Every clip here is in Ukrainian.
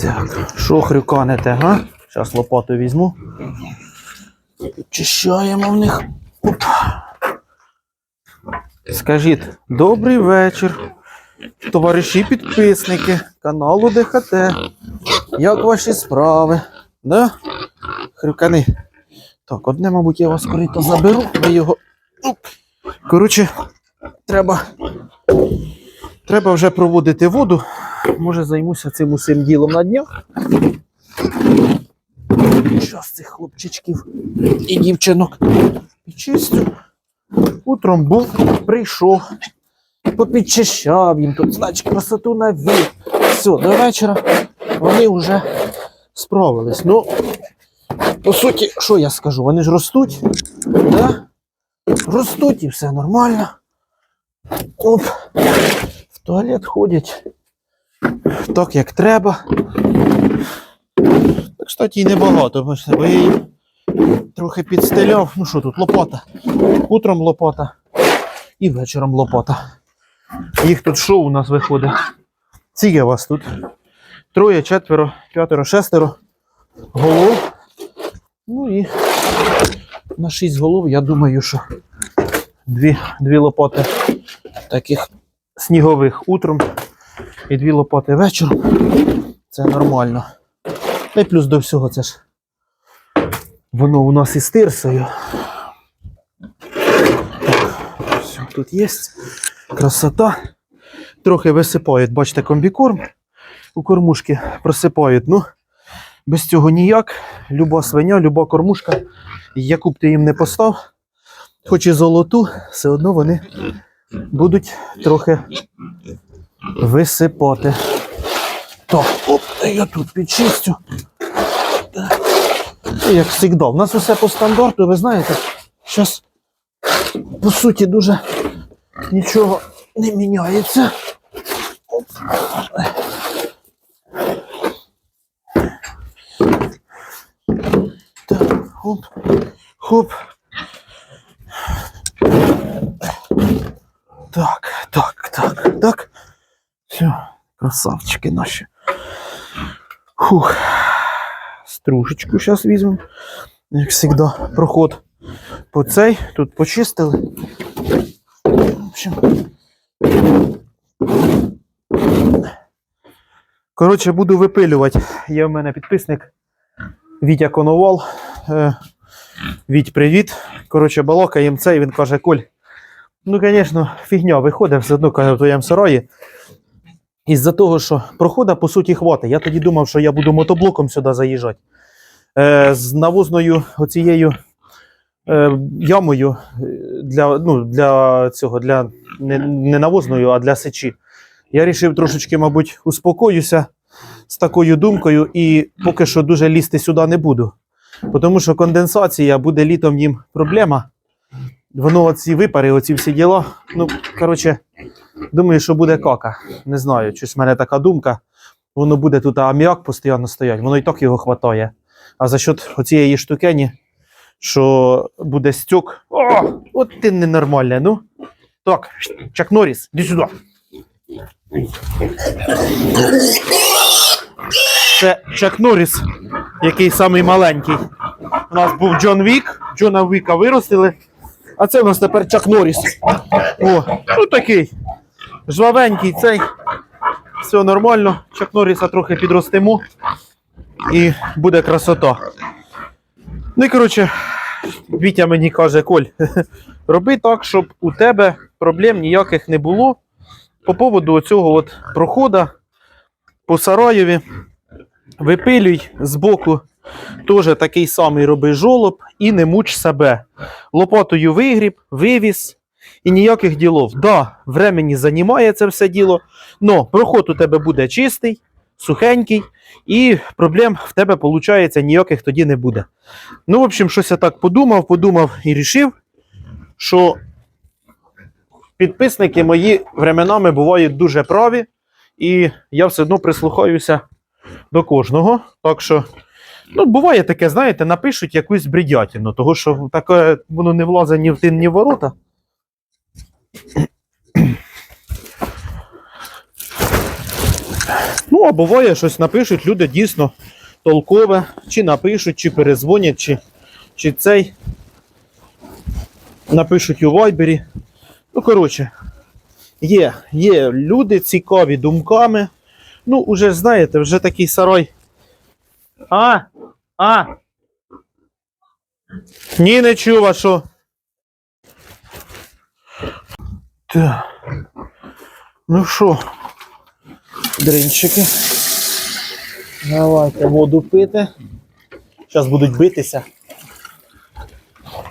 Так, що хрюканете, га? Зараз лопату візьму. Підчищаємо в них. Оп. Скажіть, добрий вечір, товариші підписники каналу ДХТ. Як ваші справи? Да? Хрюкани. Так, одне, мабуть, я вас корито заберу, ви його. Коротше, треба. Треба вже проводити воду. Може займуся цим усім ділом на днях. Щас цих хлопчичків і дівчинок підчистю. Утром був, прийшов, попідчищав їм тут, значить, красоту навів. Все, до вечора вони вже справились. Ну, по суті, що я скажу? Вони ж ростуть, да? ростуть і все нормально. Оп, в туалет ходять так, як треба. Так, кстати, і небагато, бо я її трохи підстеляв. Ну що тут, лопата. Утром лопата і вечором лопата. Їх тут що у нас виходить? Скільки вас тут? Троє, четверо, п'ятеро, шестеро голов. Ну і на шість голов, я думаю, що дві, дві лопати таких снігових утром і дві лопати вечором. Це нормально. Та й плюс до всього це ж воно у нас із тирсою. Все, тут є. Красота. Трохи висипають, бачите, комбікорм. У кормушки просипають. Ну, без цього ніяк. Люба свиня, люба кормушка, яку б ти їм не постав, хоч і золоту, все одно вони будуть трохи висипати. Так, оп, я тут підчистю. Як завжди, у нас усе по стандарту, ви знаєте, зараз, по суті, дуже нічого не міняється. Оп. Так, хоп, хоп. Так, так, так, так. Все, красавчики наші. Фух. Стружечку зараз візьмемо. Як завжди, проход по цей. Тут почистили. В общем. Коротше, буду випилювати. Є в мене підписник Вітя Коновал. Е, Віть, привіт. Коротше, балакаємо цей, він каже, Коль. Ну, звісно, фігня виходить, все одно каже, в твоєму сараї. Із-за того, що прохода, по суті, хватить. Я тоді думав, що я буду мотоблоком сюди заїжджати. Е, з навозною оцією е, ямою е, для, ну, для цього, для не, не навозною, а для сечі. Я вирішив трошечки, мабуть, успокоюся з такою думкою і поки що дуже лізти сюди не буду. Тому що конденсація буде літом їм проблема. Воно оці випари, оці всі діла. Ну, коротше, думаю, що буде кака. Не знаю, щось в мене така думка. Воно буде тут аміак постійно стоять, воно і так його хватає. А за счет оцієї штукені, що буде стюк. О, от ти ненормальне, ну. Так, Чак Норріс, іди сюди. Це Чак Норріс, який самий маленький. У нас був Джон Вік, Джона Віка виростили. А це у нас тепер Чак Норріс. О, ну такий. Жвавенький цей. Все нормально. Чак Норріса трохи підростимо. І буде красота. Ну і коротше, Вітя мені каже, Коль, роби так, щоб у тебе проблем ніяких не було. По поводу цього от прохода по Сараєві. Випилюй збоку теж такий самий роби жолоб і не муч себе. Лопатою вигріб, вивіз і ніяких ділов. Да, времені займає це все діло, але проход у тебе буде чистий, сухенький, і проблем в тебе, виходить, ніяких тоді не буде. Ну, в общем, щось я так подумав, подумав і рішив, що підписники мої временами бувають дуже праві, і я все одно прислухаюся до кожного. Так що, ну, буває таке, знаєте, напишуть якусь бредятину, того що таке воно не влазить ні в тин, ні в ворота. Ну, а буває, щось напишуть, люди дійсно толкове, чи напишуть, чи перезвонять, чи, чи цей. Напишуть у вайбері. Ну, коротше, є, є люди цікаві думками. Ну, уже знаєте, вже такий сарай. А? А? Ні, не чув, а що? Так. Ну що, дринчики. Давайте воду пити. Зараз будуть битися.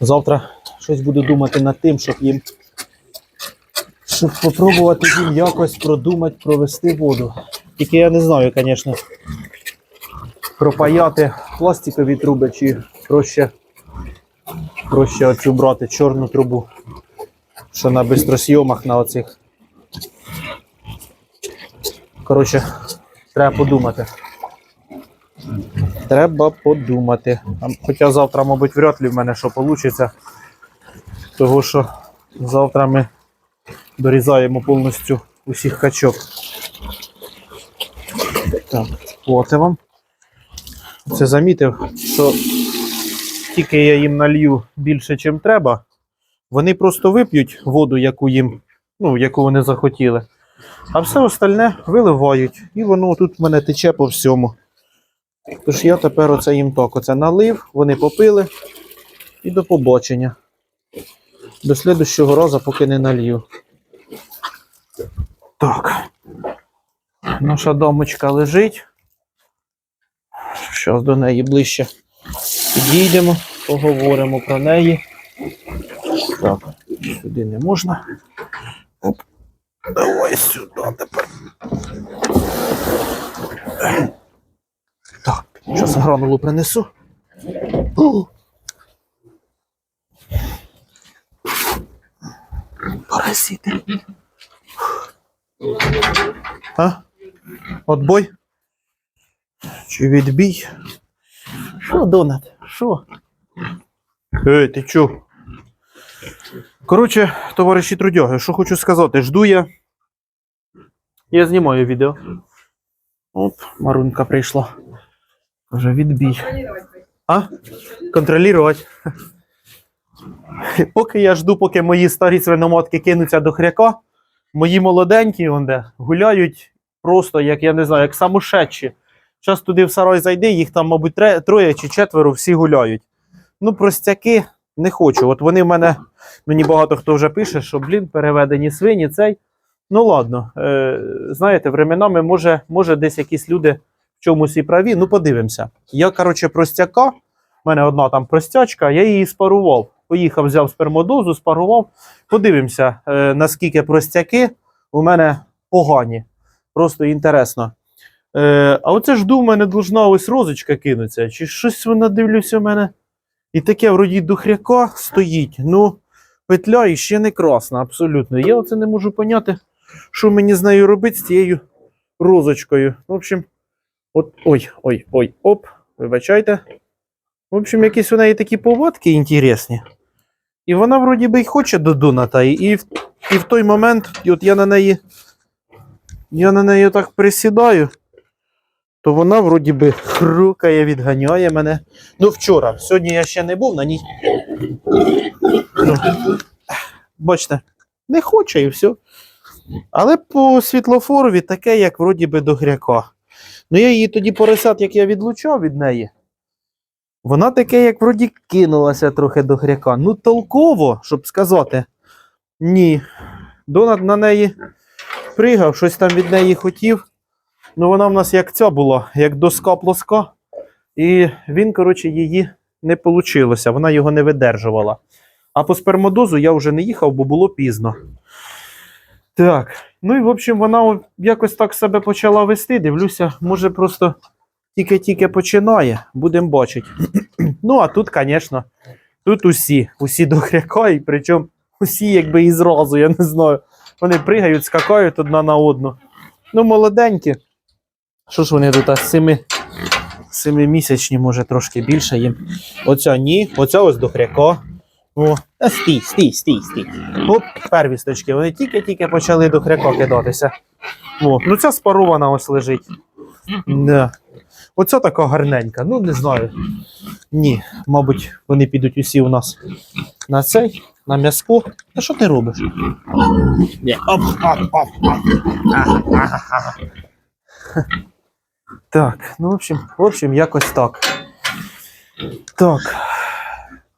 Завтра щось буду думати над тим, щоб їм. Щоб попробувати їм якось продумати провести воду. Тільки я не знаю, звісно, пропаяти пластикові труби чи проще, проще оцю брати чорну трубу, що на бистросйомах на оцих. Коротше, треба подумати. Треба подумати. Хоча завтра, мабуть, вряд ли в мене що вийде. Того що завтра ми дорізаємо повністю усіх качок. Так, от вам. Це замітив, що тільки я їм налью більше, чим треба, вони просто вип'ють воду, яку їм, ну, яку вони захотіли. А все остальне виливають. І воно тут в мене тече по всьому. Тож я тепер оце їм так оце налив, вони попили і до побачення. До слідущого разу, поки не налью. Так. Наша домочка лежить. Зараз до неї ближче підійдемо, поговоримо про неї. Так, сюди не можна. Оп. Давай сюди тепер. Так, зараз гранулу принесу. О! Паразити. А? Отбой? Відбій? Що, Донат? Що? Ей, ти чо? Коротше, товариші трудяги, що хочу сказати, жду я. Я знімаю відео. Оп, Марунька прийшла. Вже відбій. А? Контролювати. Поки я жду, поки мої старі свиномотки кинуться до хряка, мої молоденькі вон де, гуляють просто, як я не знаю, як самошедші. Зараз туди в сарай зайди, їх там, мабуть, троє чи четверо всі гуляють. Ну, простяки не хочу. От вони в мене, мені багато хто вже пише, що, блін, переведені свині, цей. Ну ладно, е, знаєте, временами може, може десь якісь люди в чомусь і праві. Ну, подивимося. Я, коротше, простяка, в мене одна там простячка, я її спарував. Поїхав, взяв спермодозу, спарував. Подивимося, е, наскільки простяки у мене погані. Просто інтересно. Е, а оце жду, в мене должна ось розочка кинуться. Чи щось вона дивлюся в мене. І таке вроді духряка стоїть. Ну, петля і ще не красна, абсолютно. Я оце не можу поняти, що мені з нею робити з цією розочкою. В общем, от, ой, ой, ой, оп, вибачайте. В общем, якісь у неї такі повадки інтересні. І вона вроді би й хоче до Доната. І, і, і в той момент, от я на неї. Я на неї так присідаю, то вона вроді би хрукає, відганяє мене. Ну, вчора. Сьогодні я ще не був на ній. Ну, бачите, не хоче і все. Але по світлофорові таке, як вроді би до гряка. Ну, я її тоді поросят, як я відлучав від неї. Вона таке, як вроді кинулася трохи до гряка. Ну, толково, щоб сказати. Ні. Донат на неї пригав, щось там від неї хотів. Ну, вона в нас як ця була, як доска плоска. І він, коротше, її не вийшло. Вона його не видержувала. А по спермодозу я вже не їхав, бо було пізно. Так. Ну і, в общем, вона якось так себе почала вести. Дивлюся, може, просто тільки-тільки починає. Будемо бачити. ну, а тут, звісно, тут усі, усі до хряка, і причому усі, якби і зразу, я не знаю. Вони пригають, скакають одна на одну. Ну, молоденькі. Що ж вони тут, а семи, семимісячні, може, трошки більше їм. Оця ні, оця ось до хряка. О, стій, стій, стій, стій. Первісточки, вони тільки-тільки почали до хряка кидатися. О, ну ця спарована ось лежить. Да. Оця така гарненька. Ну, не знаю. Ні, мабуть, вони підуть усі у нас на цей, на м'язко. Та що ти робиш? Ні. Оп, оп, оп, оп. Ага, ага, ага. Так, ну, в общем, в общем, якось так. Так.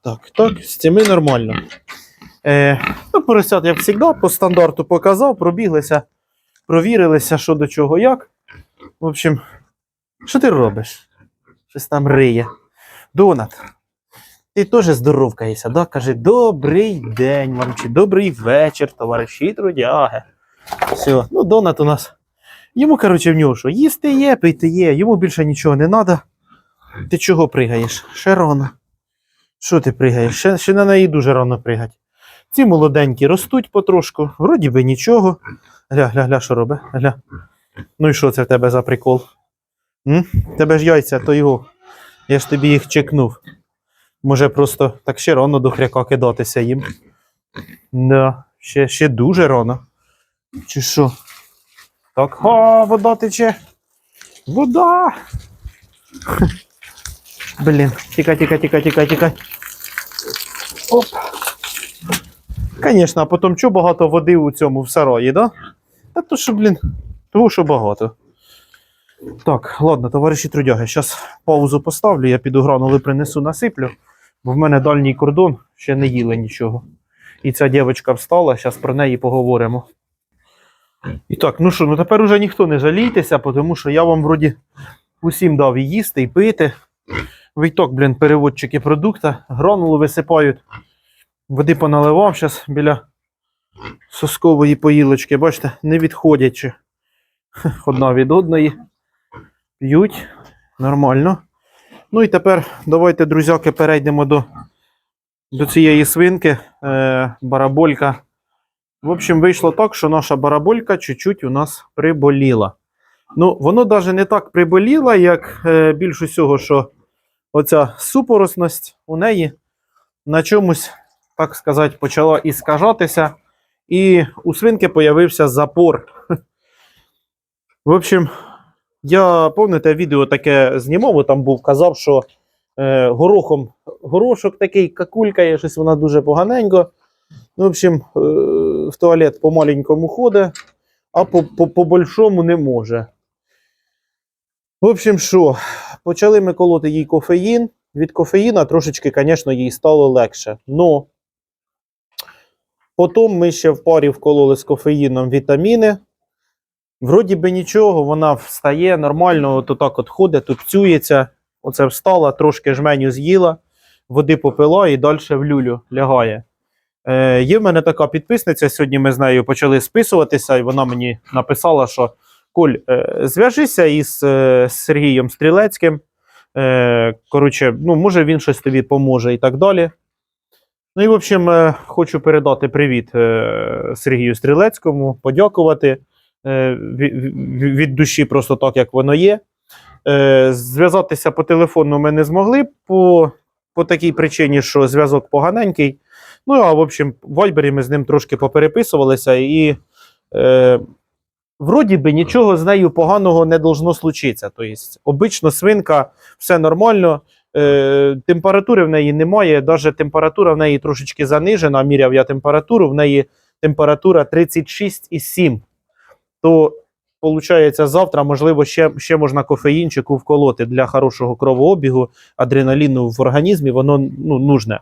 Так, так, з цими нормально. Е, ну, поросят, як завжди, по стандарту показав, пробіглися, провірилися, що до чого, як. В общем, що ти робиш? Щось там риє. Донат, ти теж здоровкаєшся, да? Каже, добрий день вам, чи добрий вечір, товариші трудяги. Все, ну Донат у нас. Йому, коротше, в нього що, їсти є, пити є, йому більше нічого не треба. Ти чого пригаєш? Ще рано. Що ти пригаєш? Ще, ще на неї дуже рано пригать. Ці молоденькі ростуть потрошку, вроді би нічого. Гля, гля, гля, що робить? Гля. Ну і що це в тебе за прикол? М? Тебе ж яйця, то його. Я ж тобі їх чекнув. Може просто так ще рано до хряка кидатися їм. Да, ще, ще дуже рано. Чи що? Так, о, вода тече. Вода. Блін, тікай, тікай, тікай, тікай, тікай. Оп. Звісно, а потім чого багато води у цьому в сараї, да? Та то що, блін, того, що багато. Так, ладно, товариші трудяги, зараз паузу поставлю, я піду гранули принесу, насиплю, бо в мене дальній кордон ще не їли нічого. І ця дівчинка встала, зараз про неї поговоримо. І так, ну що, ну тепер уже ніхто не жалійтеся, тому що я вам вроді усім дав і їсти, і пити. Віток, блін, переводчики продукта, гранулу висипають. Води поналивав зараз біля соскової поїлочки, бачите, не відходячи. Одна від одної. П'ють. Нормально. Ну і тепер давайте, друзяки, перейдемо до, до цієї свинки. Е, бараболька. В общем, вийшло так, що наша бараболька чуть-чуть у нас приболіла. Ну, воно навіть не так приболіло, як е, більш усього, що оця супоросність у неї на чомусь, так сказати, почала іскажатися, і у свинки появився запор. В общем, я пам'ятаєте, відео таке знімав, там був, казав, що е, горохом горошок такий какулькає, щось вона дуже поганенько. Ну, в общем, е, в туалет по маленькому ходить, а по, по, по большому не може. В общем, що, почали ми колоти їй кофеїн. Від кофеїна трошечки, звісно, їй стало легше. Но потім ми ще в парі вкололи з кофеїном вітаміни. Вроді би нічого, вона встає нормально, от так от ходить, тут цюється. Оце встала, трошки жменю з'їла, води попила і далі в люлю лягає. Е, є в мене така підписниця. Сьогодні ми з нею почали списуватися, і вона мені написала, що Коль, е, зв'яжися із е, Сергієм Стрілецьким. Е, коротше, ну, може він щось тобі поможе і так далі. Ну і, в общем, е, хочу передати привіт е, Сергію Стрілецькому, подякувати е, від, душі, просто так, як воно є. Е, зв'язатися по телефону ми не змогли по, по такій причині, що зв'язок поганенький. Ну, а в общем, в Вайбері ми з ним трошки попереписувалися, і е, вроді би нічого з нею поганого не должно случитися. Тобто, обично свинка, все нормально, е, температури в неї немає, навіть температура в неї трошечки занижена. Міряв я температуру, в неї температура 36,7. То, виходить, завтра, можливо, ще, ще можна кофеїнчику вколоти для хорошого кровообігу, адреналіну в організмі, воно ну, нужне.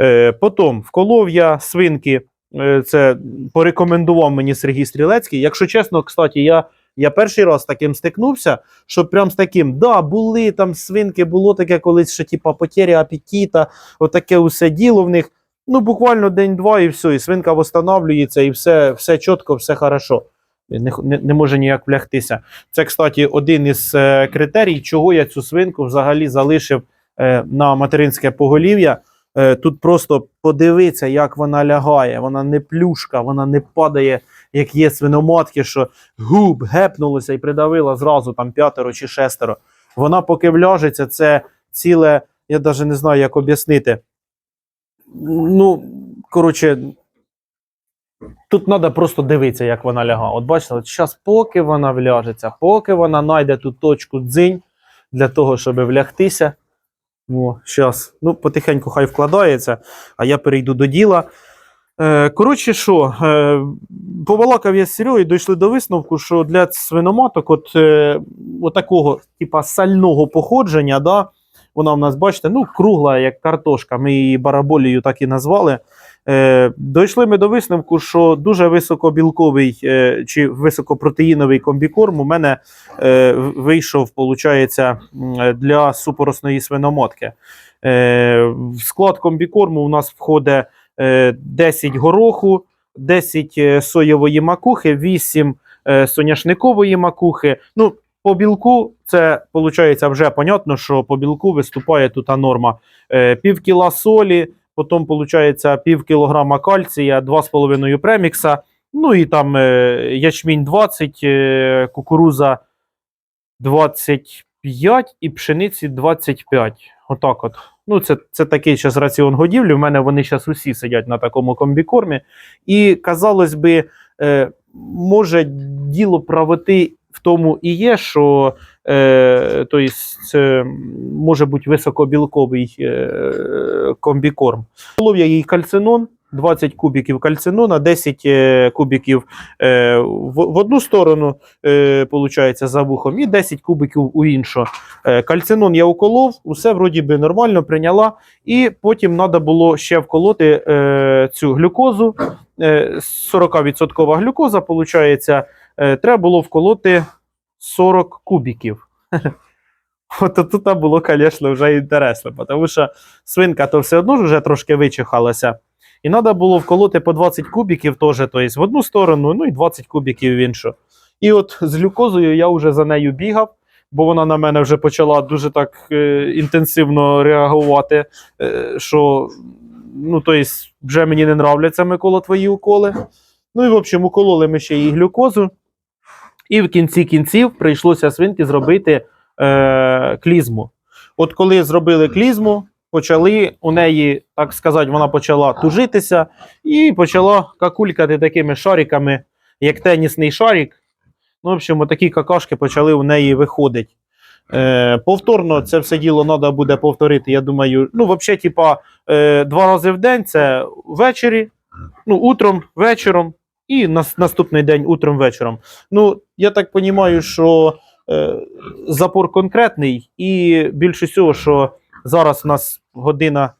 Е, потім вколов я свинки. е, Це порекомендував мені Сергій Стрілецький. Якщо чесно, кстати, я, я перший раз таким стикнувся, що прям з таким, да, були там свинки, було таке колись, що типа потеря апетита, отаке усе діло в них. Ну, буквально день-два і все, і свинка встановлюється, і все, все чітко, все хорошо. Не, не, не може ніяк влягтися. Це, кстати, один із е, критерій, чого я цю свинку взагалі залишив е, на материнське поголів'я. Е, Тут просто подивитися, як вона лягає. Вона не плюшка, вона не падає, як є свиноматки, що губ гепнулося і придавила зразу там п'ятеро чи шестеро. Вона поки вляжеться, це ціле, я навіть не знаю, як об'яснити. Ну, коротше, Тут треба просто дивитися, як вона ляга. От бачите, от зараз, поки вона вляжеться, поки вона знайде ту точку дзинь для того, щоб влягтися. О, зараз. Ну, потихеньку хай вкладається, а я перейду до діла. Е, коротше, що, е, побалакав я з Серегою, дійшли до висновку, що для свиноматок, от, е, от такого, типа, сального походження, да, вона в нас, бачите, ну, кругла, як картошка, ми її бараболію так і назвали. Е, дійшли ми до висновку, що дуже високобілковий е, чи високопротеїновий комбікорм у мене е, вийшов, виходить, для супоросної свиноматки. Е, в склад комбікорму у нас входить е, 10 гороху, 10 е, соєвої макухи, 8 е, соняшникової макухи. Ну, по білку це виходить вже понятно, що по білку виступає тут норма е, пів кіла солі, потім виходить пів кілограма кальція, 2,5 премікса, ну і там е, ячмінь 20, е, кукуруза 25 і пшениці 25. Отак от. Ну, це, це такий зараз раціон годівлі. У мене вони зараз усі сидять на такому комбікормі. І, казалось би, е, може діло правоти в тому і є, що е, то єсть, це може бути високобілковий е, комбікорм. Колов я їй кальцинон, 20 кубіків кальцинона, 10 е, кубіків е, в, в одну сторону, е, за вухом, і 10 кубиків у іншу. Е, кальцинон я уколов, усе вроді би нормально прийняла. І потім треба було ще вколоти е, цю глюкозу. Е, 40% глюкоза, виходить, треба було вколоти 40 кубіків. От тут було, звісно, вже інтересно, тому що свинка то все одно ж вже трошки вичихалася. І треба було вколоти по 20 кубіків теж, тобто в одну сторону, ну і 20 кубіків в іншу. І от з глюкозою я вже за нею бігав, бо вона на мене вже почала дуже так е, інтенсивно реагувати, е, що ну, тобто, вже мені не нравляться Микола твої уколи. Ну і в общем, укололи ми ще їй глюкозу. І в кінці кінців прийшлося свинки зробити е, клізму. От коли зробили клізму, почали у неї, так сказати, вона почала тужитися і почала какулькати такими шариками, як тенісний шарик. Ну, в общем, такі какашки почали у неї виходити. Е, повторно це все діло треба буде повторити. Я думаю, ну, взагалі, типа, е, два рази в день це ввечері, ну, утром, вечором і на наступний день утром, вечором. Ну, я так розумію, що е, запор конкретний, і більше всього, що зараз у нас година,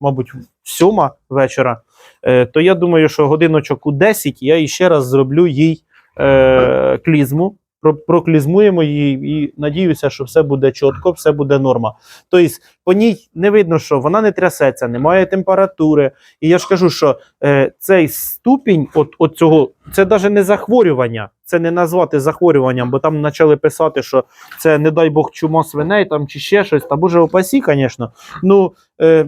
мабуть, сьома вечора, е, то я думаю, що годиночок у 10 я іще раз зроблю їй е, клізму. Про- Проклізмуємо її і надіюся, що все буде чітко, все буде норма. Тобто, по ній не видно, що вона не трясеться, немає температури. І я ж кажу, що е, цей ступінь, от, от цього, це навіть не захворювання, це не назвати захворюванням, бо там почали писати, що це, не дай Бог, чума свиней там чи ще щось. Та боже опасі, звісно. Ну, е,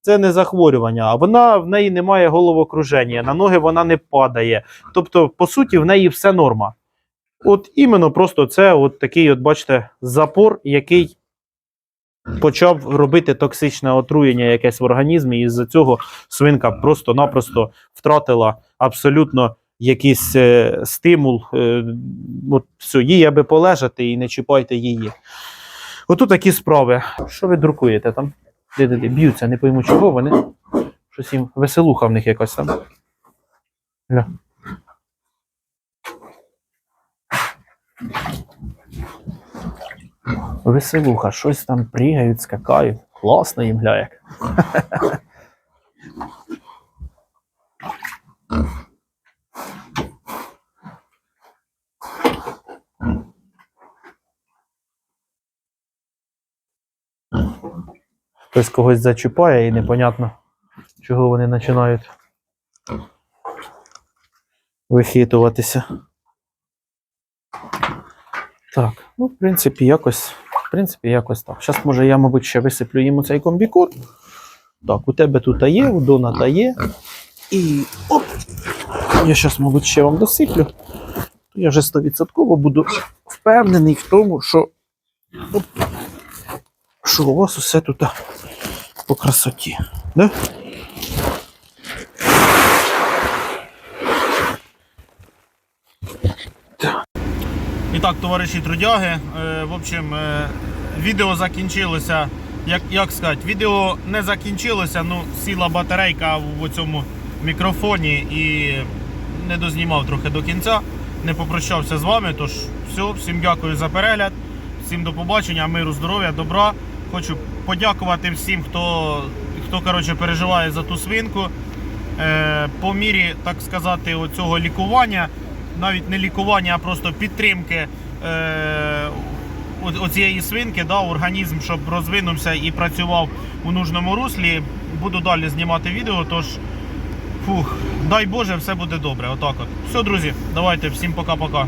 це не захворювання, а вона в неї немає головокруження, на ноги вона не падає. Тобто, по суті, в неї все норма. От іменно просто це от такий, от бачите, запор, який почав робити токсичне отруєння якесь в організмі, і з-за цього свинка просто-напросто втратила абсолютно якийсь е, стимул. Е, от все, їй аби полежати і не чіпайте її. Отут такі справи. Що ви друкуєте там? Де-де-де, б'ються, не пойму чого вони. Щось їм веселуха в них якась там. Веселуха, щось там пригають, скакають. Класно їм гляяк. Хтось когось зачіпає і непонятно, чого вони починають вихитуватися. Так, ну, в принципі, якось, в принципі, якось так. Зараз, може, я, мабуть, ще висиплю їм цей комбікорм. Так, у тебе тут є, у Дона та є. І оп! Я зараз, мабуть, ще вам досиплю. Я вже 100% буду впевнений в тому, що, оп, що у вас усе тут по красоті. Да? І так, товариші трудяги, е, в общем, е, відео закінчилося. Як, як сказати, відео не закінчилося, ну сіла батарейка в цьому мікрофоні і не дознімав трохи до кінця. Не попрощався з вами. Тож все, всім дякую за перегляд, всім до побачення, миру, здоров'я, добра. Хочу подякувати всім, хто, хто коротше, переживає за ту свинку. Е, по мірі, так сказати, оцього лікування, навіть не лікування, а просто підтримки е, оцієї свинки, да, організм, щоб розвинувся і працював у нужному руслі. Буду далі знімати відео, тож фух, дай Боже, все буде добре. Отак от. Все, друзі, давайте, всім пока-пока.